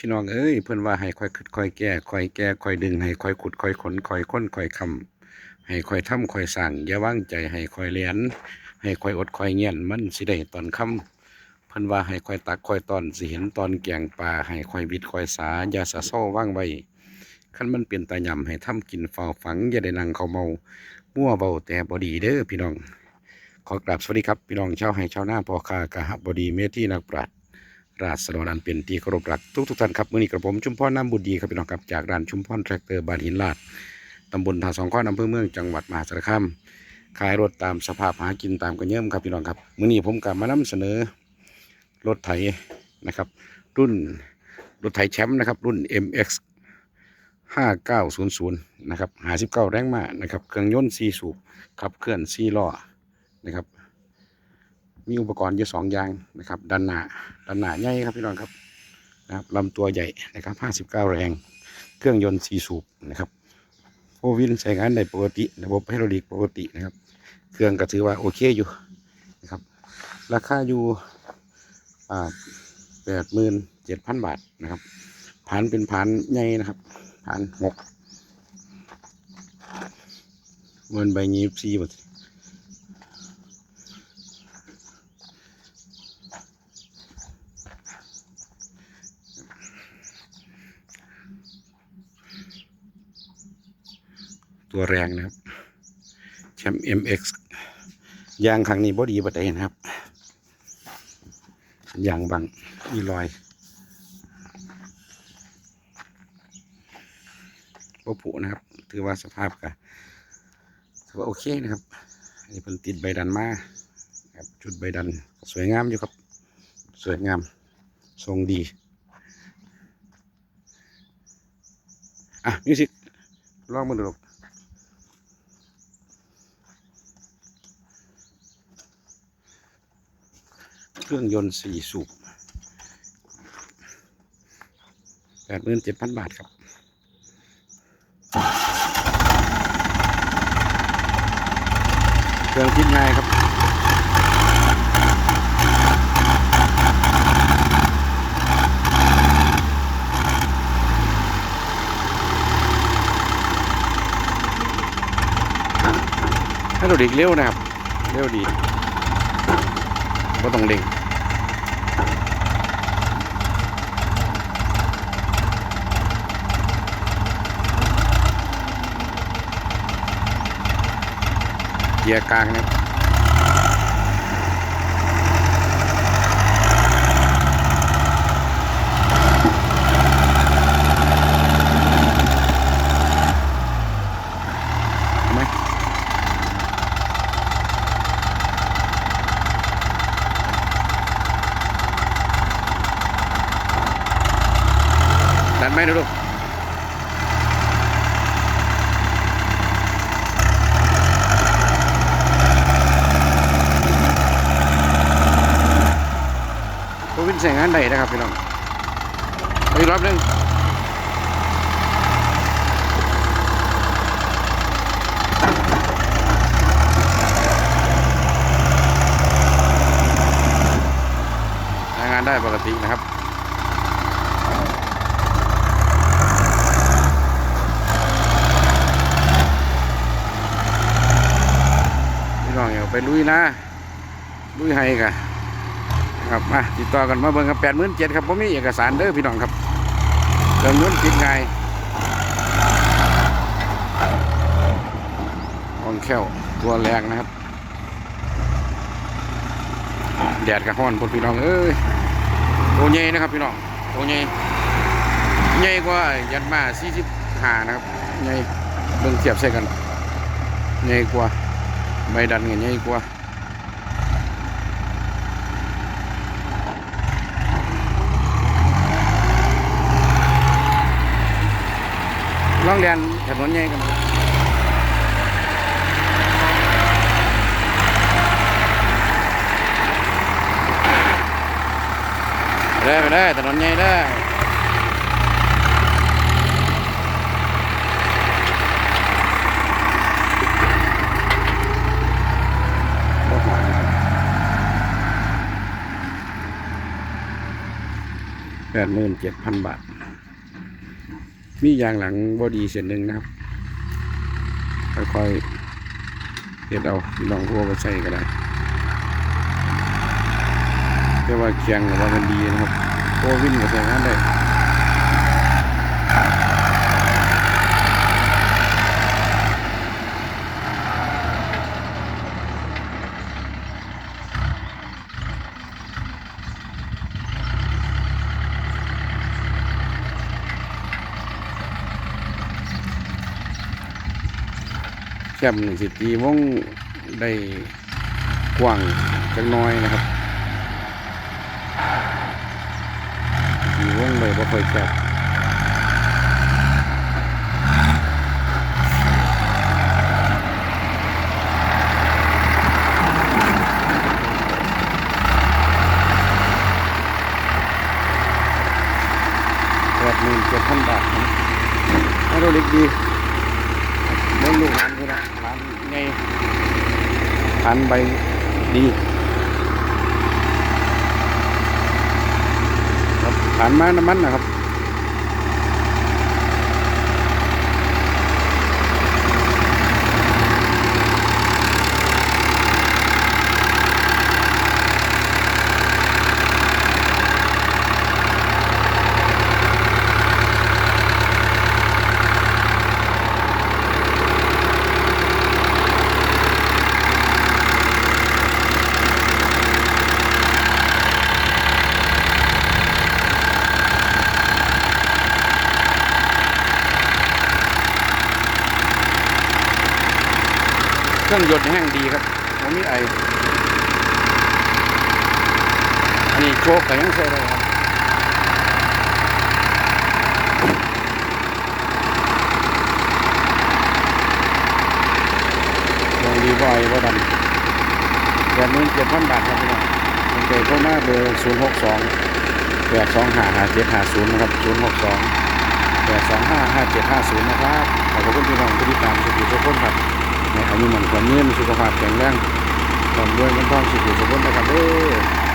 พี่น้องเอ้ยเพิ่อนว่าให้ค่อยคิดค่อยแก้ค่อยแก้ค่อยดึงให้ค่อยขุดค่อยขนค่อยค้นค่อยคำให้ค่อยทำค่อยสร้างอย่าว่างใจให้ค่อยเรียนให้ค่อยอดค่อยเงียนมันสิได้ตอนค่ำเพิ่อนว่าให้ค่อยตักค่อยตอนสิเห็นตอนแกงปลาให้ค่อยวิดค่อยสาอย่าสะเซ้อว่างไว้คันมันเป็นตาย่ำให้ทำกินเฝ้าฝังอย่าได้นั่งเขาเมามั่วเบาแต่บ่ดีเด้อพี่น้อง ขอกราบสวัสดีครับ พี่น้องชาวไห้ชาวหน้าพอคากะหบดีเมธีนักปราชญ์ ราษฎรอันเป็นที่เคารพรักทุกทุกท่านครับมื้อนี้กระผมชุมพรน้ำบุญดีครับพี่น้องครับจากร้านชุมพรแทรกเตอร์บ้านหินลาดตำบลท่าสองข้อนอำเภอเมืองจังหวัดมหาสารคามขายรถตามสภาพหากินตามกันเยิ่มครับพี่น้องครับมื้อนี้ผมกลับมานำเสนอรถไถนะครับ รุ่นรถไถแชมป์นะครับ รุ่น MX 5900นะครับ59แรงม้านะครับ เครื่องยนต์4สูบขับเคลื่อน4ล้อนะครับ มีอุปกรณ์อยู่สองอย่างนะครับด้านหน้าด้านหน้าใหญ่ครับพี่น้องครับนะครับลำตัวใหญ่นะครับ 59 แรง เครื่องยนต์4สูบนะครับโฟวินใช้งานได้ปกติ ระบบไฮดรอลิกปกตินะครับ เครื่องก็ถือว่าโอเคอยู่นะครับ ราคาอยู่แปดหมื่นเจ็ดพันบาทนะครับผ่านเป็นผ่านใหญ่นะครับผ่านหกเงินใบยี่สิบสี่บาท ตัวแรงนะครับแชมป์ MX ยางครั้งนี้บอดีบัดใดนะครับยางบังมีรอยบ่ผุนะครับ ถือว่าสภาพก็ถือว่าโอเคนะครับอันนี้เพิ่นติดใบดันมาครับจุดใบดันสวยงามอยู่ครับ สวยงามทรงดีอะมิวสิกลองมาดู เครื่องยนต์สี่สูบแปดหมื่นเจ็ดพันบาทครับเครื่องติดง่ายครับให้เราดีเร็วนะครับ เร็วดีก็ต้องเร่ง กียร์กลางนะครับเห็นไมดันไหมดูลูก นใส่งานใดนะครับพี่น้องอีกรอบหนึงใช้งานได้ปกตินะครับพี่น้องอย่าไปลุยนะลุยให้กะ ครับมาติดต่อกันมาเบิ่งครับแปดหมื่นเจ็ดครับผมมีเอกสารเด้อพี่น้องครับเติมเงินติดง่องแค้วตัวแรงนะครับ แดดกับห้อนพนพี่น้องเอ้ยตัวใหญ่นะครับพี่น้องตัวใหญ่ใหญ่กว่ายันมาสี่สิบห้านะครับใหญ่เบิ่งเทียบใส่กันใหญ่กว่าใบดันกันใหญ่กว่า ล่องเรียนถนนใหญ่กันได้ไปได้ถนนใหญ่ได้แปดหมื่นเจ็ดพันบาท มียางหลังบอดีเส้นหนึ่งนะครับ ค่อยๆเฮ็ดเอาลองหัวไปใส่ก็ได้เรียกว่าเคียงหรือว่ามันดีนะครับโอวินก็ใส่งานได้ มป์สิตีวงได้กว้างจังน้อยนะครับตีวงเลยบ่ค่อยแคบแปดหมื่นเจ็ดพันบาทนะให้เราเล็กดี เลูกหลานคือละหลานไงทานใบดีครับทานมาน้ำมันนะครับ เครื่องยนต์แห้งดีครับผมมีไอ อันนี้โชคก็ยังใช้ได้ครับลองดีบ่อยบ่ดันแปดหมื่นเจ็ดพันบาทครับพี่น้องมันเกิดเข้ามาเบอร์ศูนย์หกสองแปดสองห้าห้าเจ็ดห้าศูนย์นะครับศูนย์หกสองแปดสองห้าห้าเจ็ดห้าศูนย์นะครับขอบคุณพี่น้องที่ติดตามสุขีทุกคนครับ อายุมันความเงินสุขภาพแข็งแรงความรวยมันต้องสุขีทุกคนนะครับเด้อ